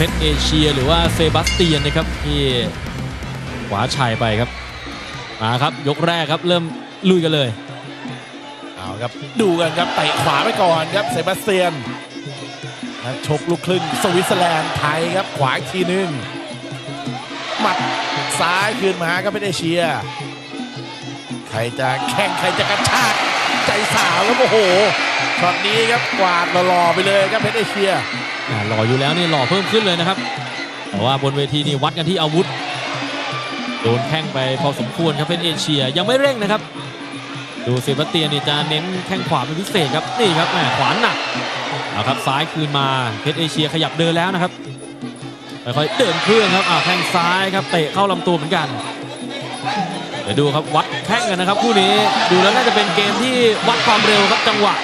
เพชรเอเชีย หรือว่าเซบาสเตียนนะครับที่ขวาชัยไปครับมาครับยกแรกครับเริ่มลุยกันเลยเอาครับดูกันครับเตะขวาไปก่อนครับเซบาสเตียนชกลูกครึ่งสวิตเซอร์แลนด์ไทยครับขวาอีกทีนึงหมัดซ้ายคืนมาครับเป็นเอเชียใครจะแข่งใครจะกระชากใจสาวครับโอ้โหช็อตนี้ครับกวาดหล่อๆไปเลยครับเพชรเอเชีย หล่ออยู่แล้วนี่หล่อเพิ่มขึ้นเลยนะครับ แต่ว่าบนเวทีนี่วัดกันที่อาวุธ โดนแข้งไปพอสมควรครับเพชรเอเชียยังไม่เร่งนะครับ ดูเซบาสเตียนนี่จะเน้นแข้งขวาเป็นพิเศษครับนี่ครับแหมขวานหนักเอาครับซ้ายคืนมาเพชรเอเชียขยับเดินแล้วนะครับค่อยๆเดินเครื่องครับอ่าแข้งซ้ายครับเตะเข้าลำตัวเหมือนกัน เดี๋ยวดูครับวัดแข้งกันนะครับคู่นี้ดูแล้วน่าจะเป็นเกมที่วัดความเร็วครับจังหวะ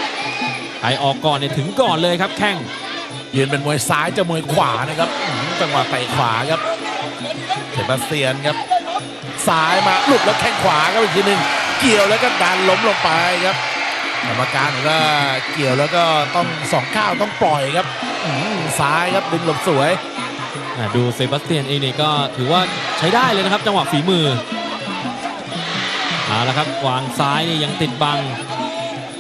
ใครออกก่อนเนี่ยถึงก่อนเลยครับแข้ง ยืนเป็นมวยซ้ายจะมวยขวานะครับจังหวะเตะขวาครับเซบาสเตียนครับซ้ายมาหลุดแล้วแข้งขวาครับอีกทีหนึ่งเกี่ยวแล้วก็ดันล้มลงไปครับกรรมการก็เกี่ยวแล้วก็ต้องสองก้าวต้องปล่อยครับซ้ายครับดึงหลบสวยอะดูเซบาสเตียนเองนี่ก็ถือว่าใช้ได้เลยนะครับ จังหวะฝีมือเอาละครับวางซ้ายนี่ยังติดบัง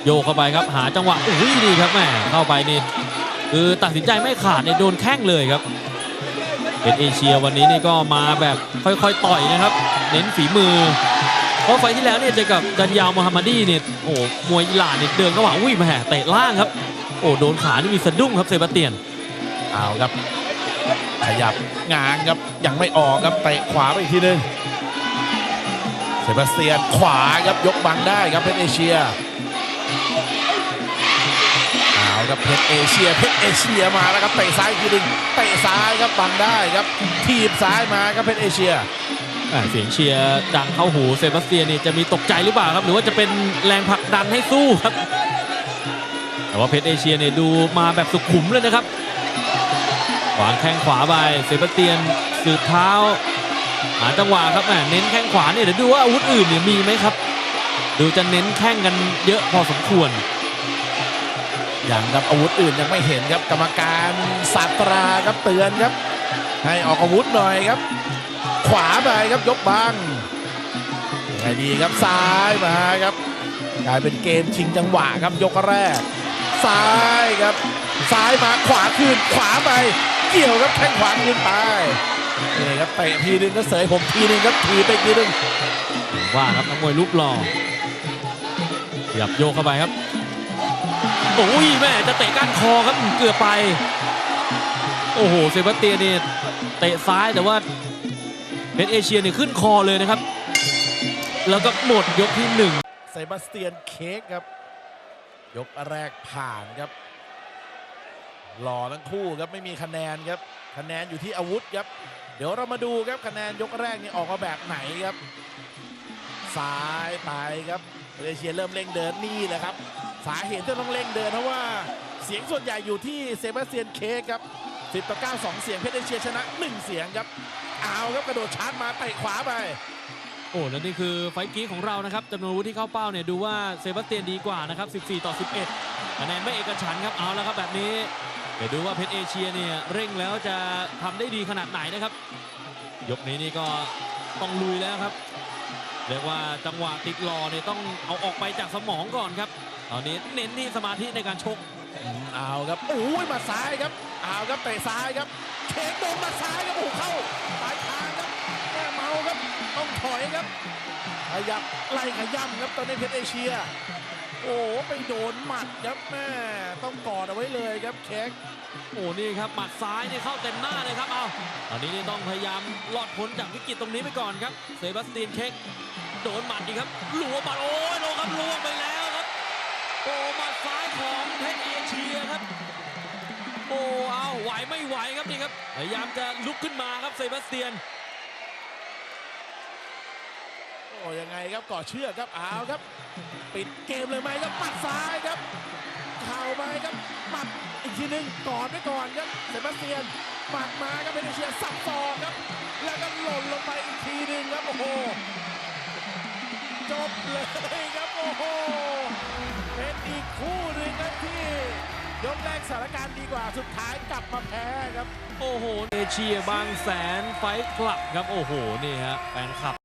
โยกเข้าไปครับหาจังหวะอุ้ยดีครับแม่เข้าไปนี่ คือตัดสินใจไม่ขาดเนี่ยโดนแข้งเลยครับเป็นเอเชียวันนี้นี่ก็มาแบบค่อยๆ ต่อยนะครับ เน้นฝีมือ เพราะไฟที่แล้วเนี่ยเจอกับดันยาวมูฮัมมัดีเนี่ยโอ้มวยอิหร่านเนี่ยเดินเข้ามาอุ้ยแม่เตะล่างครับ โอ้โดนขานี่มีสะดุ้งครับเซบาเตียนเอาครับ ขยับงางครับยังไม่ออกครับเตะขวาไปอีกทีหนึ่งเซบาสเตียนขวาครับยกบังได้ครับเพชรเอเชีย ครับเพชรเอเชียเพชรเอเชียมาแล้วครับเตะซ้ายกทีหนึ่งเตะซ้ายครับบังได้ครับทีบซ้ายมาครับเพชรเอเชียเสียงเชียร์ดังเข้าหูเซบาสเตียนนี่จะมีตกใจหรือเปล่าครับ หรือว่าจะเป็นแรงผลักดันให้สู้ครับ แต่ว่าเพชรเอเชียเนี่ยดูมาแบบสุขุมเลยนะครับขวางแข้งขวาไปเซบาสเตียนสืบเท้าหาจังหวะครับแหมเน้นแข้งขวาเนี่ยเดี๋ยวดูว่าอาวุธอื่นเนี่ยมีไหมครับ ดูจะเน้นแข้งกันเยอะพอสมควร อย่างกับอาวุธอื่นยังไม่เห็นครับกรรมการศาสตราครับเตือนครับ ให้ออกอาวุธหน่อยครับ ขวาไปครับยกบังยังไงดีครับซ้ายมาครับกลายเป็นเกมชิงจังหวะครับยกแรก ซ้ายครับซ้ายมาขวาคืนขวาไป เกี่ยวครับแข้งขวาคืนไปนี่ครับเตะทีนึงก็เสยผมทีนึงครับทีไปทีนึงว่าครับนักมวยรูปหล่อขยับโยกเข้าไปครับ โอ้ยแม่จะเตะก้านคอครับเกือบไป โอ้โหเซบาสเตียนเนี่ยเตะซ้ายแต่ว่าเพชรเอเชียเนี่ยขึ้นคอเลยนะครับ แล้วก็หมดยกที่หนึ่งเซบาสเตียนเค้กครับ ยกแรกผ่านครับ หล่อทั้งคู่ครับไม่มีคะแนนครับ คะแนนอยู่ที่อาวุธครับ เดี๋ยวเรามาดูครับคะแนนยกแรกนี่ออกมาแบบไหนครับ ซ้ายไปครับเลเซียเริ่มเร่งเดินนี่แหละครับ สาเหตุที่ต้องเร่งเดินเพราะว่าเสียงส่วนใหญ่อยู่ที่เซบาสเตียนเคครับ10ต่อ9 2 เสียงเพชรเอเชียชนะ 1 เสียงครับ เอาครับกระโดดชาร์จมาเตะขวาไป โอ้แล้วนี่คือไฟกี้ของเรานะครับจำนวนวุธที่เข้าเป้าเนี่ยดูว่าเซบาสเตียนดีกว่านะครับ 14 ต่อ 11คะแนนไม่เอกฉันครับเอาแล้วครับแบบนี้ เดี๋ยวดูว่าเพชรเอเชียเนี่ยเร่งแล้วจะทำได้ดีขนาดไหนนะครับ ยกนี้นี่ก็ต้องลุยแล้วครับ เรียกว่าจังหวะติดรอเนี่ยต้องเอาออกไปจากสมองก่อนครับ ตอนนี้เน้นที่สมาธิในการชกอืมเอาครับโอ้ยมาซ้ายครับเอาครับเตะซ้ายครับเค้กโดนมาซ้ายครับโอ้เข้าปลายขา ครับ ต้องถอยครับขยับไล่ขย่ำครับตอนนี้เพชรเอเชีย โอ้โหไปโดนหมัดครับแม่ต้องกอดเอาไว้เลยครับเค้กโอ้นี่ครับหมัดซ้ายนี่เข้าเต็มหน้าเลยครับเอาตอนนี้นี่ต้องพยายามรอดพ้นจากวิกฤตตรงนี้ไปก่อนครับเซบาสเตียนเช็คโดนหมัดดีครับหลวมหมัดโอ้ยลงครับล่วงไปแล้วครับโอ้หมัดซ้ายของเพชรเอเชียครับโอ้เอาไหวไม่ไหวครับนี่ครับพยายามจะลุกขึ้นมาครับเซบาสเตียน อ้ยังไงครับก่อเชือกครับเอาวครับ ปิดเกมเลยไหมครับหมัดซ้ายครับเข่าไปครับหมัดอีกทีหนึงกอดไว้ก่อนครับเซบาสเตียนหมัดมาครับเพชรเอเชียสับศอกครับ แล้วก็หล่นลงไปอีกทีหนึ่งครับโอ้โหจบเลยครับโอ้โหเป็นอีกคู่หนึ่งครับที่ยกแรกสถานการณ์ดีกว่าสุดท้ายกลับมาแพ้ครับ โอ้โหเอเชียบางแสนไฟท์คลับครับ โอ้โห นี่ฮะแฟนคลับ